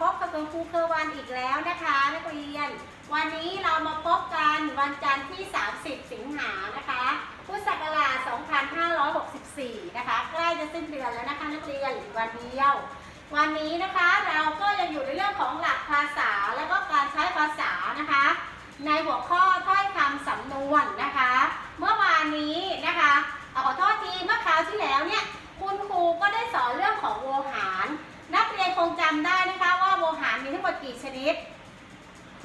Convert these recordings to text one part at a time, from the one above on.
พบกับคุณครูเคอร์วันอีกแล้วนะคะนักเรียน วันนี้เรามาพบกันวันจันทร์ที่ 30 สิงหานะคะ พุทธศักราช 2564 นะคะ ใกล้จะสิ้นเดือนแล้วนะคะนักเรียนอีกวันเดียว วันนี้นะคะเราก็ยังอยู่ในเรื่องของหลักภาษาแล้วก็การใช้ภาษานะคะ ในหัวข้อถ้อยคำสำนวนนะคะ เมื่อวานนี้นะคะเอาขอโทษทีเมื่อคราวที่แล้วเนี่ยคุณครูก็ได้สอนเรื่องของโวห กี่ชนิด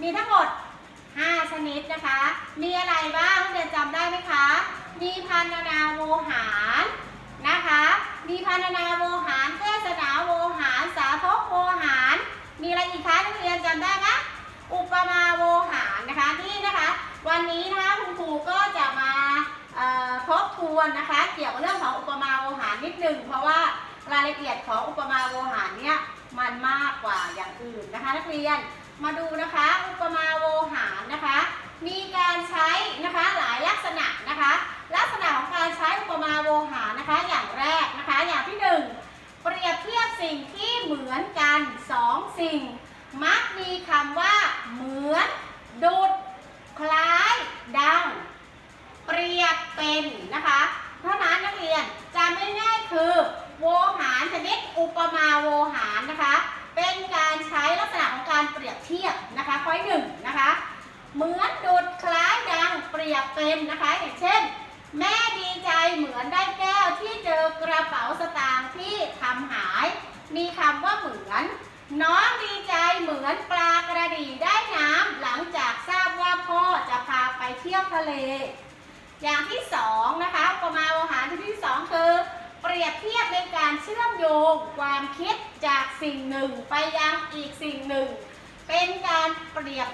มีทั้งหมด 5 ชนิดนะคะ มีอะไรบ้างเรียนจำได้ไหมคะ มีพันนาโวหารนะคะ มีพันนาโวหารเทศนาโวหาร สาธกโวหาร มีอะไรอีกคะนักเรียนจำได้ไหมอุปมาโวหารนะคะนี่นะคะ วันนี้นะคะคุณครูก็จะมาทบทวนนะคะ เกี่ยวกับเรื่องของอุปมาโวหารนิดหนึ่งเพราะว่า รายละเอียดของอุปมาโวหารเนี่ยมันมากกว่าอย่างอื่นนะคะ นักเรียนมาดูนะคะ อุปมาโวหารนะคะ มีการใช้นะคะหลายลักษณะนะคะ ลักษณะของการใช้อุปมาโวหารนะคะ อย่างแรกนะคะ อย่างที่หนึ่งเปรียบเทียบสิ่งที่เหมือนกันสองสิ่ง มักมีคำว่า เหมือน ดุด คล้าย ดัง เปรียบเป็นนะคะ เพราะนั้นนักเรียนจำไม่ง่ายๆคือ โวหารชนิดอุปมาโวหารนะคะ เป็นการใช้ลักษณะของการเปรียบเทียบนะคะข้อหนึ่งนะคะ เหมือนดุดคล้ายดังเปรียบเป็นนะคะ อย่างเช่น แม่ดีใจเหมือนได้แก้วที่เจอกระเป๋าสตางค์ที่ทำหาย มีคำว่าเหมือน น้องดีใจเหมือนปลากระดีได้น้ำหลังจากทราบว่าพ่อจะพาไปเที่ยวทะเล อย่างที่สองนะคะ อุปมาอาหารชนิดที่สองคือ เปรียบเทียบ การเชื่อมโยงความคิดจากสิ่งหนึ่งไปยังอีกสิ่งหนึ่ง เป็นการเปรียบ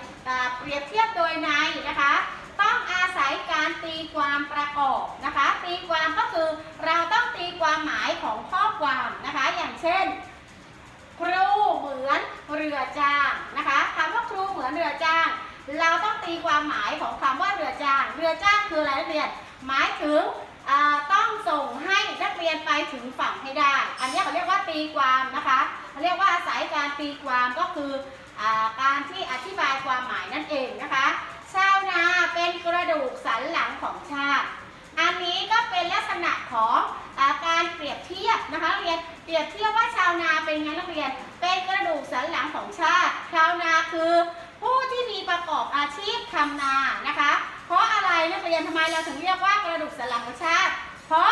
เปรียบเทียบโดยในนะคะ ต้องอาศัยการตีความประกอบนะคะ ตีความก็คือเราต้องตีความหมายของข้อความนะคะ อย่างเช่น ครูเหมือนเรือจ้างนะคะคำว่าครูเหมือนเรือจ้าง เราต้องตีความหมายของคำว่าเรือจ้าง เรือจ้างคืออะไรนักเรียนหมายถึงต้องส่งใรียนไปถึงฝั่งให้ได้ อันนี้เขาเรียกว่าตีความนะคะเขาเรียกว่าอาศัยการตีความก็คืออการที่อธิบายความหมายนั่นเองนะคะชาวนาเป็นกระดูกสันหลังของชาติ อันนี้ก็เป็นลักษณะของอาการเปรียบเทียบนะคะนักเรียนเปรียบเทียบว่าชาวนาเป็นไงนักเรียน เป็นกระดูกสันหลังของชาติ ชาวนาคือผู้ที่มีประกอบอาชีพทำนานะคะ เพราะอะไรนักเรียนทำไมเราถึงเรียกว่ากระดูกสันหลังของชาติ เพราะ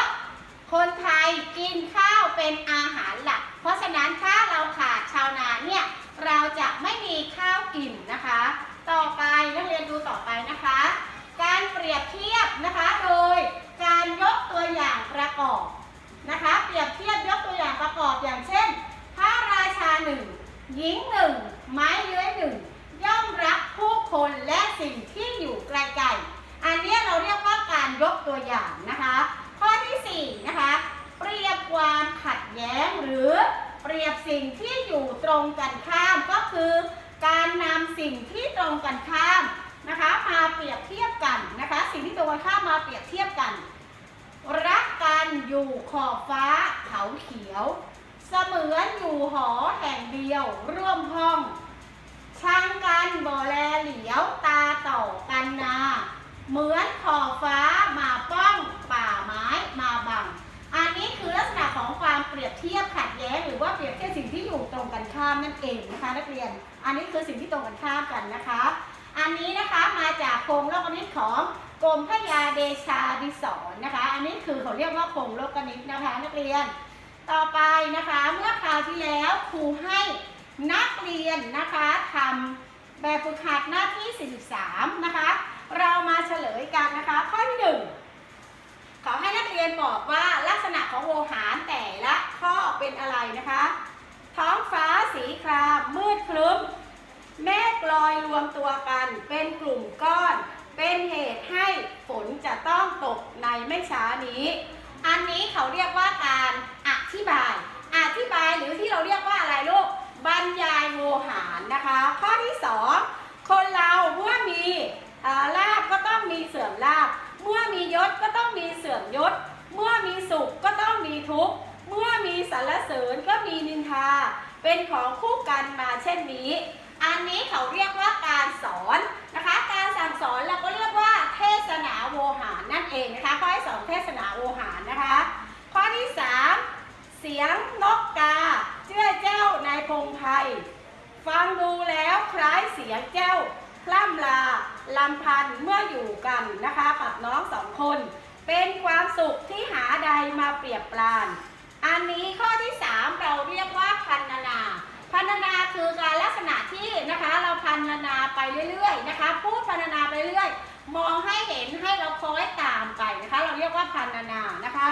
คนไทยกินข้าวเป็นอาหารหลัก เพราะฉะนั้นถ้าเราขาดชาวนาเนี่ยเราจะไม่มีข้าวกินนะคะ ต่อไปนักเรียนดูต่อไปนะคะ การเปรียบเทียบนะคะโดยการยกตัวอย่างประกอบนะคะ เปรียบเทียบยกตัวอย่างประกอบอย่างเช่น พระราชาหนึ่งหญิงหนึ่งไม้เลื้อยหนึ่งย่อมรักผู้คนและสิ่งที่อยู่ไกลๆอันเนี้ยเราเรียกว่าการยกตัวอย่างนะคะ ข้อที่สี่นะคะเปรียบความขัดแย้งหรือเปรียบสิ่งที่อยู่ตรงกันข้ามก็คือ การนำสิ่งที่ตรงกันข้ามนะคะมาเป รียบเทียบกันนะคะ สิ่งที่ตรงกันข้ามมาเปรียบเทียบกัน รักกันอยู่ขอบฟ้าเขาเขียว เสมือนอยู่หอแห่งเดียวร่วมห้องช่างกันบ่แลเหลียวตาต่อกันนา เหมือนขอบฟ้ามาป้องป่าไม้มาบัง อันนี้คือลักษณะของความเปรียบเทียบขัดแย้งหรือว่าเปรียบเทียบสิ่งที่อยู่ตรงกันข้ามนั่นเองนะคะนักเรียน อันนี้คือสิ่งที่ตรงกันข้ามกันนะคะ อันนี้นะคะมาจาก โครงโลกนิตของกรมพระยาเดชาดิศรนะคะ อันนี้คือเขาเรียกว่าโครงโลกนิตนะคะนักเรียน ต่อไปนะคะเมื่อคราวที่แล้วครูให้นักเรียนนะคะทำแบบฝึกหัดหน้าที่ 43 นะคะ เรามาเฉลยกันนะคะ ข้อที่หนึ่งขอให้นักเรียนบอกว่าลักษณะของโวหารแต่ละข้อเป็นอะไรนะคะ ท้องฟ้าสีครามมืดครึ้ม เมฆลอยรวมตัวกันเป็นกลุ่มก้อน เป็นเหตุให้ฝนจะต้องตกในไม่ช้านี้ อันนี้เขาเรียกว่าการอธิบาย อธิบายหรือที่เราเรียกว่าอะไรลูกบรรยายโวหารนะคะ ข้อที่สองคนเราเมื่อมีลาบก็ต้องมีเสื่อมลาบ เมื่อมียศก็ต้องมีเสื่อมยศ เมื่อมีสุขก็ต้องมีทุกข์ เมื่อมีสรรเสริญก็มีนินทา เป็นของคู่กันมาเช่นนี้ อันนี้เขาเรียกว่าการสอนนะคะ การสั่งสอนเราก็เรียกว่าเทศนาโวหารนั่นเองนะคะ ข้อที่สองเทศนาโวหารนะคะ ข้อที่สามเสียงนกกาเจ้าเจ้าในพงไพรฟังดูแล้วคล้ายเสียงเจ้าพล่ำลาลำพันเมื่ออยู่กันนะคะกับน้องสองคน เป็นความสุขที่หาใดมาเปรียบปราน อันนี้ข้อที่ 3 เราเรียกว่าพันนา พันนาคือการลักษณะที่นะคะเราพันนาไปเรื่อยๆนะคะพูดพันนาไปเรื่อยมองให้เห็นให้เราคอยตามไปนะคะ เราเรียกว่าพันนานะคะ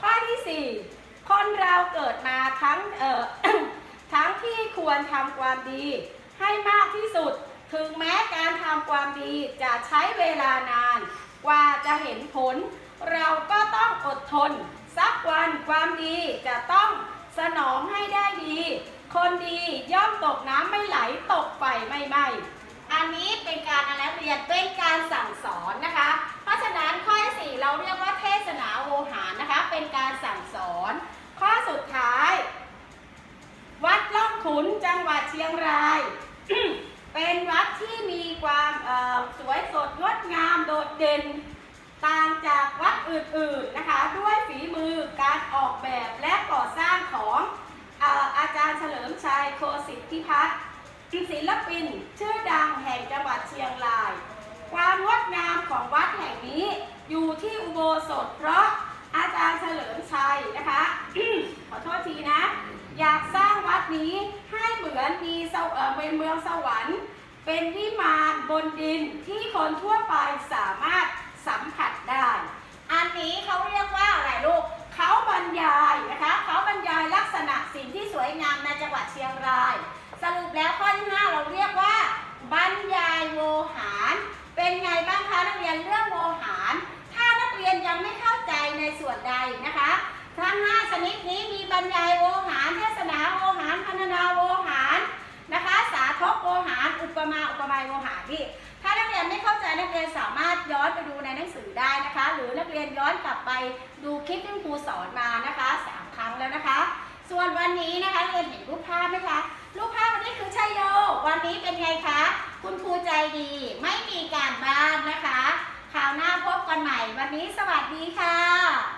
ข้อทีสี่4 คนเราเกิดมาทั้งเอ่อทั้งที่ควรทำความดี ให้มากที่สุดถึงแม้การทำความดีจะใช้เวลานาน กว่าจะเห็นผล เราก็ต้องอดทน สักวันความดีจะต้องสนองให้ได้ดี คนดีย่อมตกน้ำไม่ไหลตกไฟไม่ไหมอันนี้เป็นการอะไรเรียนเป็นการสั่งสอนนะคะ เพราะฉะนั้นข้อที่สี่เราเรียกว่าเทศนาโวหารนะคะ เป็นการสั่งสอน ข้อสุดท้าย วัดล่องขุนจังหวัดเชียงราย เป็นวัดที่มีความสวยสดงดงามโดดเด่น ต่างจากวัดอื่นๆนะคะ ด้วยฝีมือการออกแบบและก่อสร้างของเอ่อาจารย์เฉลิมชัยโคสิทธิพัฒน์ศิลปิน ชื่อดังแห่งจังหวัดเชียงราย ความงดงามของวัดแห่งนี้อยู่ที่อุโบสถเพราะอาจารย์เฉลิมชัยนะคะขอโทษทีนะ อยากสร้างวัดนี้ให้เหมือนมีเอ่อเป็นเมืองสวรรค์ เป็นวิมานบนดินที่คนทั่วไปสามารถ สัมผัสได้ อันนี้เขาเรียกว่าอะไรลูกเขาบรรยายนะคะเขาบรรยายลักษณะสิ่งที่สวยงามในจังหวัดเชียงราย สรุปแล้วข้อที่ห้าเราเรียกว่า บรรยายโวหาร เป็นไงบ้างคะนักเรียนเรื่องโวหาร ถ้านักเรียนยังไม่เข้าใจในส่วนใดนะคะทั้ง5ชนิดนี้มีบรรยายโวหารเทศนาโวหารพันนาโวหารนะคะ สาธกโวหาร อุปมาอุปไมยโวหารที่ รียนไม่เข้าใจนักเรียนสามารถย้อนไปดูในหนังสือได้นะคะ หรือนักเรียนย้อนกลับไปดูคลิปที่ครูสอนมานะคะสามครั้งแล้วนะคะ ส่วนวันนี้นะคะเรียนเห็นรูปภาพไหมคะรูปภาพวันนี้คือชัยโย วันนี้เป็นไงคะ คุณครูใจดี ไม่มีการบ้านนะคะ คราวหน้าพบกันใหม่ วันนี้สวัสดีค่ะ